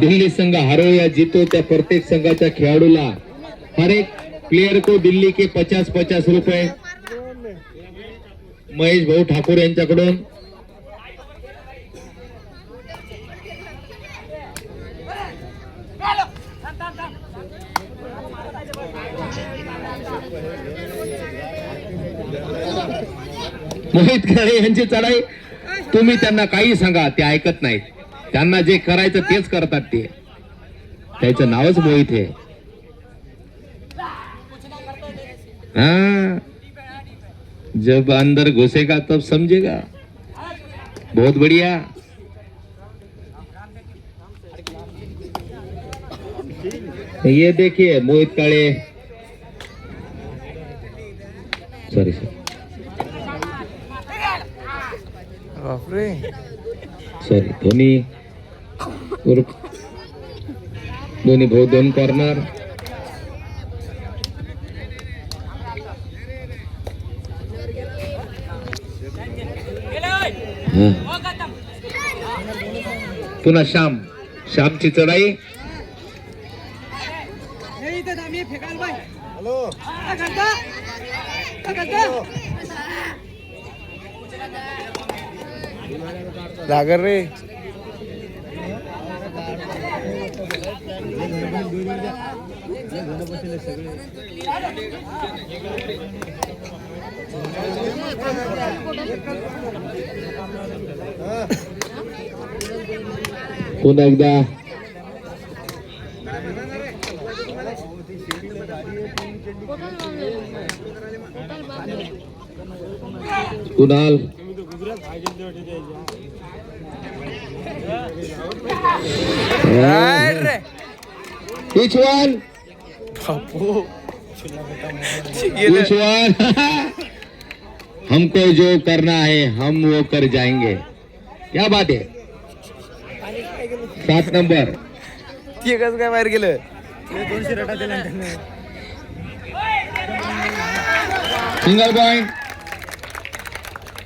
दिल्ली संघ हारो या जीतो त्या प्रत्येक संघाच्या खेळाडूला. हर एक प्लेयर को दिल्ली के पचास पचास रुपये. महेश भाऊ ठाकूर यांच्याकडून. मोहित खेळे यांची चढाई. तुम्ही त्यांना काही सांगा ते ऐकत नाहीत. त्यांना जे करायचं तेच करतात ते. त्याचं नावच मोहित आहे हाँ. जब अंदर घुसेगा तब समझेगा. बहुत बढ़िया. ये देखिए Mohit Kale. Sorry sir sorry Dhoni. दोन्ही भाऊ दोन कॉर्नर पुन्हा श्याम. श्यामची चढाई. जागर रे. पुन्हा एकदा. कुणाल? अरे Which one? Bapu Which one? हमको जो करना है हम वो कर जाएंगे। क्या बात है? सात नंबर। ते कसं काय बाहेर गेलं? सिंगल पॉइंट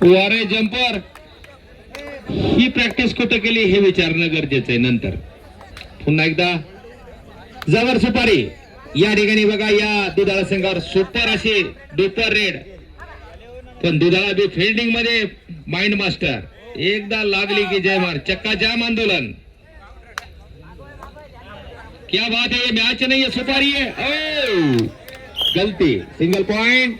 वारे जम्पर ही प्रॅक्टिस कुठं केली हे विचारणं गरजेचं आहे नंतर. पुन्हा एकदा. जबर सुपारी. या ठिकाणी बघा या दुधाळा संघावर सुपर असे दुपर रेड. पण दुधाळा बी फिल्डिंगमध्ये माइंड मास्टर एकदा लागली की जय मार चक्का जाम आंदोलन. क्या बात है ये मैच नहीं है सुपारी है. ओ, गलती सिंगल पॉइंट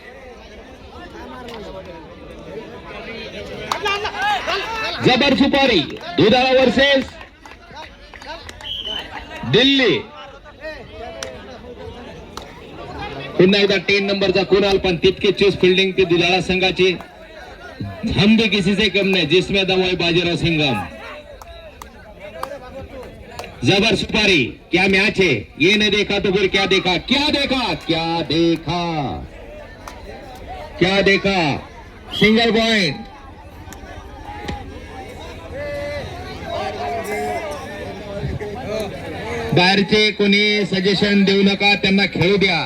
जबर सुपारी दुधाळा वर्सेस दिल्ली. पुन्हा एकदा टेन नंबरचा कुणाल पण तितकी चूस फिल्डिंग ती दुधाळा संघाची. हम भी किसी से कम नाही जिसमे दवाई बाजीराव सिंगम जबर सुपारी क्या मैच है? ये नहीं देखा तो फिर क्या देखा? क्या देखा? क्या देखा? क्या देखा? सिंगल पॉइंट बाहेरचे कोणी सजेशन देऊ नका त्यांना खेळू द्या.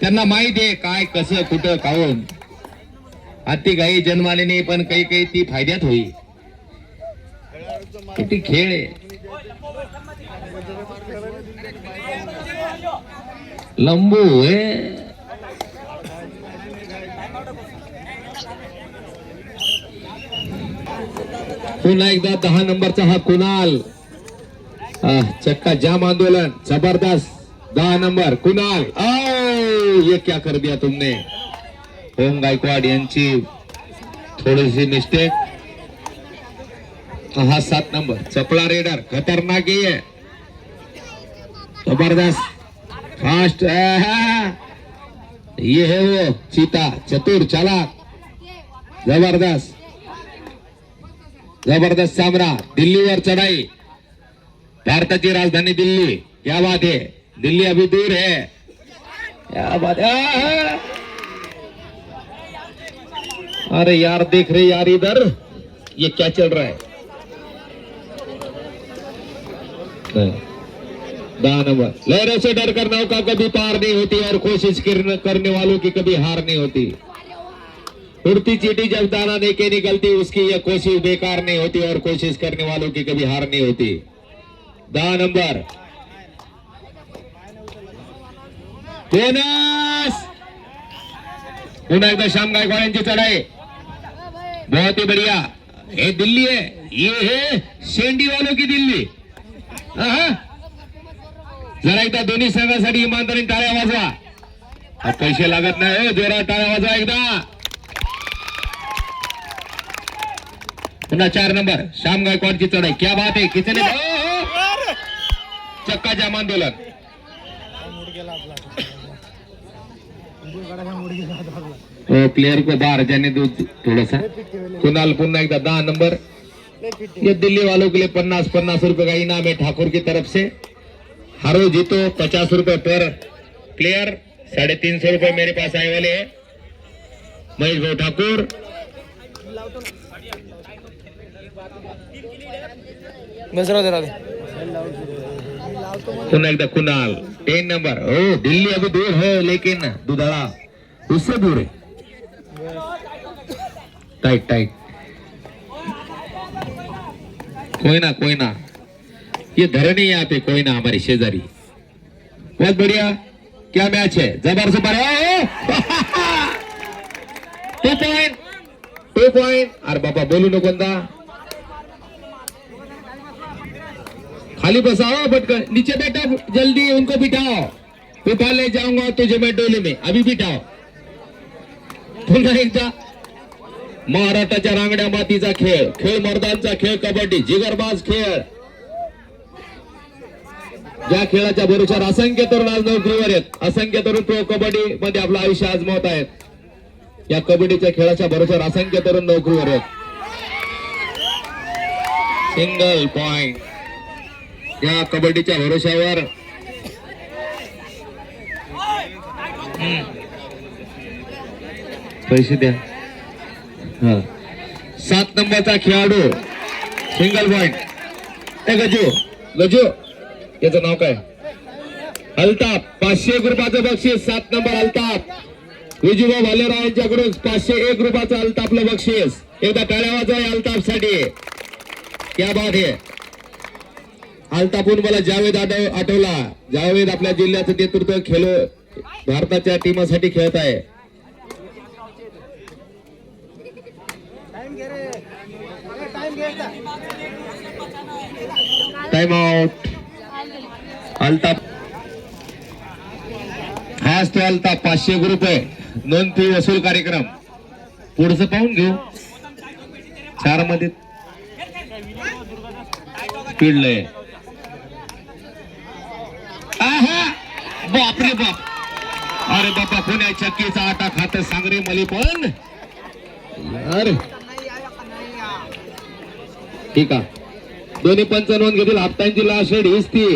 त्यांना माहिती आहे काय कसं कुठं काऊन अति गाई जन्माले नाही पण काही काही ती फायद्यात होईल किती खेळ आहे. लंबू आहे. पुन्हा एकदा दहा नंबरचा हा कुणाल. चक्का जाम आंदोलन. जबरदस्त. दहा नंबर. कुणाल. आ ये क्या कर दिया तुमने? ओम गायकवाड यांची थोडीशी मिस्टेक हा सात नंबर। चपला रेडर खतरनाक ही है। ज़बरदस्त। फास्ट ये है वो, चीता, चतुर, चालाक। ज़बरदस्त। ज़बरदस्त सामना। दिल्लीवर चढाई। भारताची राजधानी दिल्ली। क्या बात है? दिल्ली अभी दूर है। क्या बात है? अरे यार, देख रहे यार इधर। ये क्या चल रहा है? नहीं। लहरों से डर कर नौका कभी पार नहीं होती और कोशिश करने वालों की कभी हार नहीं होती। उड़ती चीटी जब दाना दे के निकलती, उसकी यह कोशिश बेकार नहीं होती और कोशिश करने वालों की कभी हार नहीं होती। दहा नंबर पुन्हा एकदा श्याम गायकवाड यांची चढाई बहुत ही बढ़िया हे दिल्ली है ये है शेंडी वालों की दिल्ली. जरा एकदा दोन्ही संघासाठी इमानदारीने टाळ्या वाजवा. हा, पैसे लागत नाही हो जोरात टाळ्या वाजवा एकदा. पुन्हा चार नंबर श्याम गायकवाडची चढाई क्या बात है किसने ओ, ओ. चक्का जाम आंदोलन. प्लेयर को बाहर जाने दो थोड़ा सा। कुणाल पुन्हा एकदा दहा नंबर। ये दिल्ली वालों के लिए पन्नास पन्नास रुपए का इनाम है ठाकुर की तरफ़ से। हारो जीतो पचास रुपए पर। प्लेयर साढ़े तीन सौ रुपए मेरे पास आए वाले हैं। महेश भाऊ ठाकुर। एकदा कुणाल। Ten number. हो दिल्ली अभी दूर है लेकिन दुधाळा उससे दूर है। टाइट टाइट कोई ना कोई ना। ये धरनी यहाँ पे, कोई ना हमारी शेजारी। बहुत बढ़िया। क्या मैच है? ज़बरदस्त मारे टू पॉइंट टू पॉइंट अरे बाबा, बोलू नको खाली बसाओ बटकर नीचे बैठा, जल्दी उनको बिठाओ। उठा ले जाऊँगा, तुझे मैं डोले में। अभी बिठाओ। पुन्हा एकदा महाराष्ट्राच्या रांगड्या मातीचा खेळ खेळ मर्दांचा खेळ कबड्डी जिगरबाज खेळ. ज्या खेळाच्या भरोशावर असंख्य तरुण आज नोकरीवर आहेत. असंख्य तरुण प्रो कबड्डी मध्ये आपलं आयुष्य आजमावत आहेत. या कबड्डीच्या खेळाच्या भरोशावर असंख्य तरुण नोकरीवर आहेत. सिंगल पॉइंट या कबड्डीच्या भरोशावर. पैसे द्या. हा. सात नंबरचा खेळाडू single point A Gaju Gaju याचं नाव काय? अल्ताफ पाचशे एक रुपयाचं बक्षीस सात नंबर अल्ताफ. विजूभाऊ भालेराव यांच्याकडून पाचशे एक रुपयाचं अल्ताफलं बक्षीस. एकदा टाळ्या वाजवा अल्ताफसाठी क्या बात आहे. अल्तापून मला जावेद आठव आठवला. जावेद आपल्या जिल्ह्याचं नेतृत्व खेळ भारताच्या टीमासाठी खेळत आहे. Time out Altaf. हाच तो अल्ताप पाचशे एक रुपये. नोंद फी वसूल कार्यक्रम. पुढचं पाहून घेऊ. चारमध्ये पिडलंय. आहा! बाप रे बाप. अरे बापा कोण्या चक्कीचा आटा खात सांगरे मली पण. अरे ठीक आहे. दोन्ही पंच नोंद घेतील. हप्त्यांची लास्ट रेट हीच ती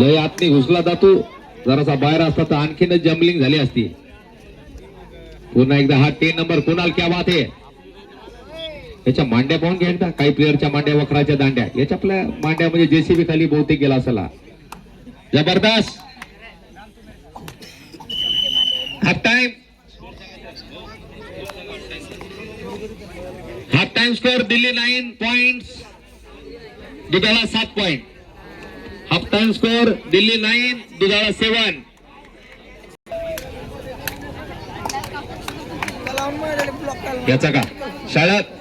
लय आतनी घुसला जातो. जरासा बाहेर असता तर आणखीनच जम्बलिंग झाली असती. पुन्हा एकदा हा टेन नंबर कुणाल क्या बात आहे? याच्या मांड्या पाहून घ्या एकदा. काही प्लेअरच्या मांड्या वखराच्या दांड्या. याच्या आपल्या मांड्या म्हणजे जेसीबी खाली बहुतेक गेला असला. जबरदस्त. हा time time score Delhi nine point दुधाळा सात point. Half time score Delhi nine दुधाळा सेवन. याचा का? शाळेत?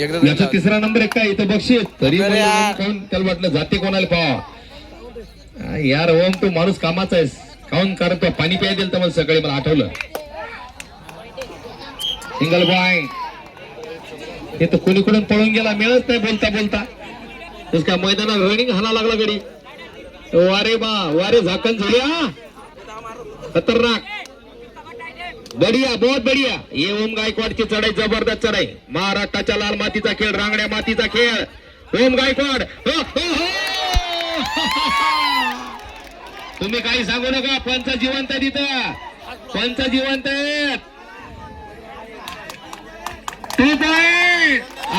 याचा तिसरा नंबर आहे काय इथं बक्षीस. तरी त्याला वाटलं जाते कोणाला पावा? हा, यार ओम तू माणूस कामाचा आहेस. काहून? कारण तो पाणी प्याय दिलं तर मला सकाळी मला आठवलं. सिंगल बॉय हे तर कोणीकडून पळून गेला मिळत नाही बोलता बोलता. तस मैदानात रनिंग हाना लागला गडी वारे बा वारे झाकण झाले हा. खतरनाक. बढिया बहुत बढिया. ये ओम गायकवाडची चढाई जबरदस्त चढाई. महाराष्ट्राच्या लाल मातीचा खेळ रांगड्या मातीचा खेळ. ओम गायकवाड. हो, हो, हो. तुम्ही काही सांगू नका पंच जिवंत आहे तिथं पंच जिवंत आहेत.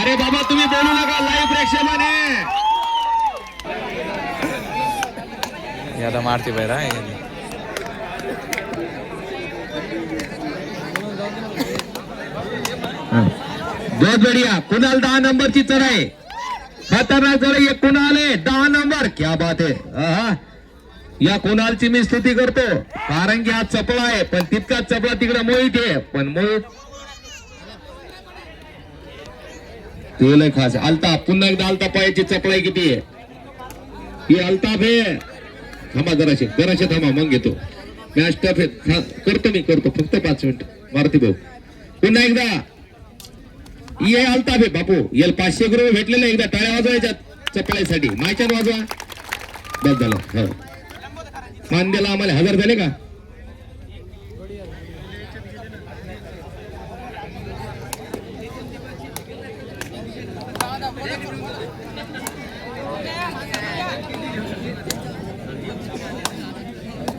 अरे बाबा तुम्ही बोलू नका लाईव्ह प्रेक्षकाने. आता मारते बाहेर हे. बहुत बढिया. कुणाल दहा नंबरची चढ आहे. खतरनाक चढ आहे. कुणाल आहे दहा नंबर. क्या बात आहे. या कुणालची मी स्तुती करतो. कारण की हा चपळा आहे पण तितकाच चपळा तिकडे मोहित आहे. पण मोहित ते लय खास आहे. अल्ताफ पुन्हा एकदा अल्ताफ पायाची चपळाई किती आहे? ही अल्ताफ आहे. थांबा जराशे जराशे थांबा मग घेतो. मॅच टफ आहे. करतो मी करतो. फक्त पाच मिनिट. मारुती भाऊ. पुन्हा एकदा. ये अल्ताफ आहे बापू. येल पाचशे रुपये भेटलेले एकदा टाळ्या वाजवायच्या चपळाईसाठी मायच्यात वाजवा. बस झालं. हो. मान द्याला आम्हाला हजार झाले का?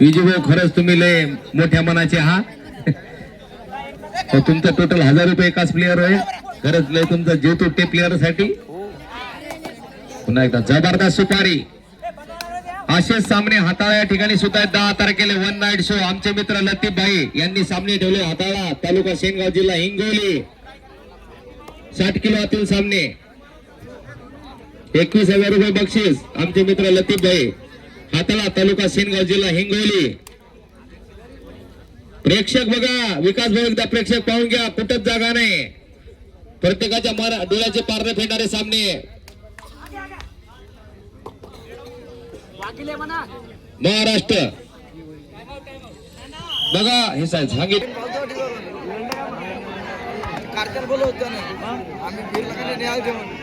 विजू खरंच तुम्ही लय मोठ्या मनाचे हा तर तुमचं टोटल हजार रुपये एकाच प्लेअर आहे खरंच लय तुमचा जीव तुटते प्लेअरसाठी. पुन्हा एकदा जबरदस्त सुपारी. असेच सामने हाताळा या ठिकाणी सुद्धा दहा तारखेला वन नाईट शो आमचे मित्र लतीफ भाई यांनी सामने ठेवले हाताळा. तालुका शेनगाव जिल्हा हिंगोली. साठ किलो आतील सामने. एकवीस हजार रुपये बक्षीस. आमचे मित्र लतीफ भाई हाताला तालुका सेनगाव जिल्हा हिंगोली. प्रेक्षक बघा विकास भाऊ एकदा प्रेक्षक पाहून घ्या कुठंच जागा नाही. प्रत्येकाच्या मरा डोळ्याचे पारणे फेडणारे सामने. महाराष्ट्र. बघा हे साहेब सांगित कार्टन बोलत होतो ना आम्ही फिरला का नाही घेऊन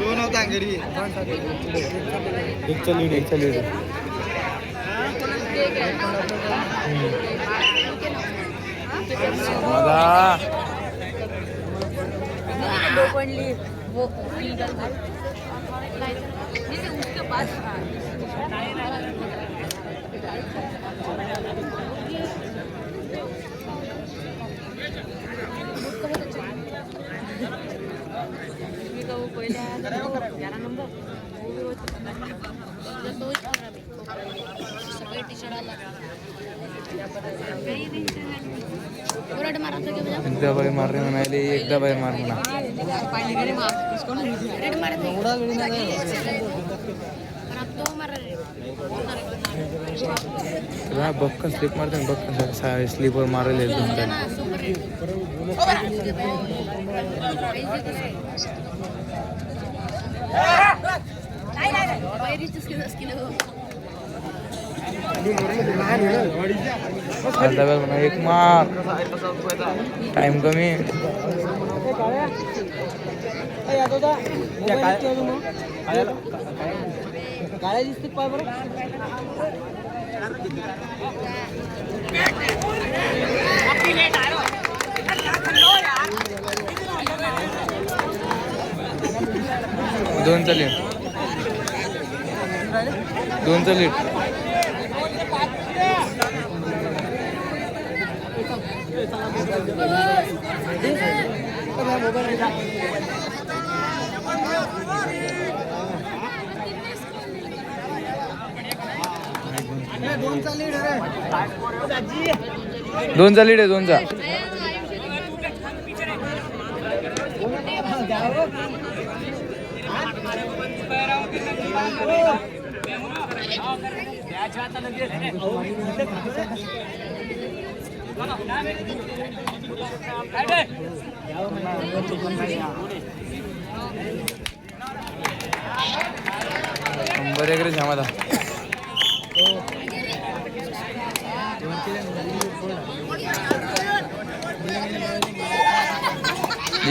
दोन होता घरी. एक चल एक चल मला ओपनली वो लीगल जैसे उसके पास मी तो पहिले आला तो ग्यारह नंबर वो भी वो जब तो इस पर अभी सफेद टी शर्ट आला ओरड मारा तो क्या बजा एकदा बाई मारणे म्हणाले एकदा बाई मार म्हणा रेड बक्कन स्लिप मारते ना बक्कन स्लीपर मारले दोन अर्धा वेळ म्हणा एक मार. टाइम कमी. काळ्या दिसते पाय बरं दोन चालेल दोन चालेल दोन चालेल आहे दोनचा. शंभर एक रे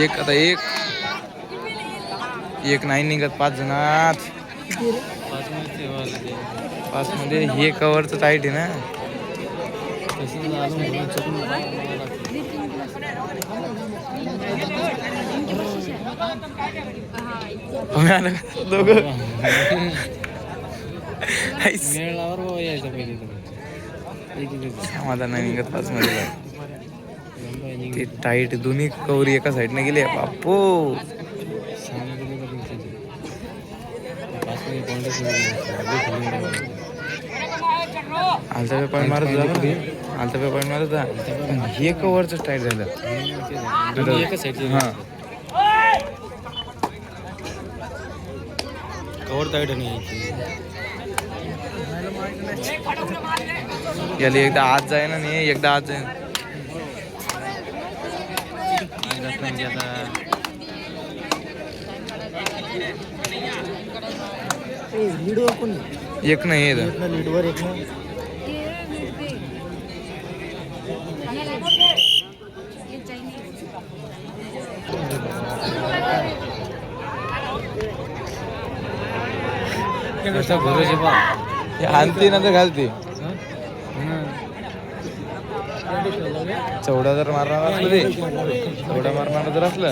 एक आता एक. एक नाही निघत पाच जणात पाच मध्ये हे कवरचं टाईट आहे ना. दोघं? आईस. समाधान नाही निघत पाच मध्ये जाऊन. ते टाईट दोन्ही कवरी एका साईडने गेले. बापू. आलता पॉईंट मारत होता बरं. आलता पॉईंट मारत होता पण हे कवरचं टाईट झालं. हा. कवर टाईट नाही याला एकदा आत जाय ना नाही एकदा आत जाय लीडवर कोण एक नाही येत लीडवर एक नाही आणते ना तर घालते. चौदा जर मारणार असलं ते. चौदा मारणार जर असलं.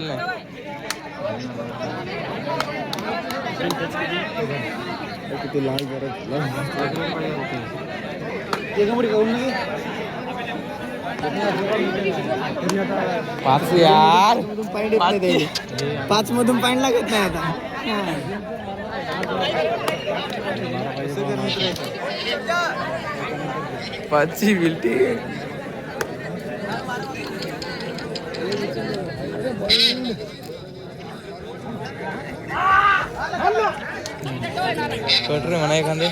नाही किती लाल पाच यार. पाच मधून पॉईंट लागत नाही आता. పచ్చి విల్టి కొట్టరు వినాయకండి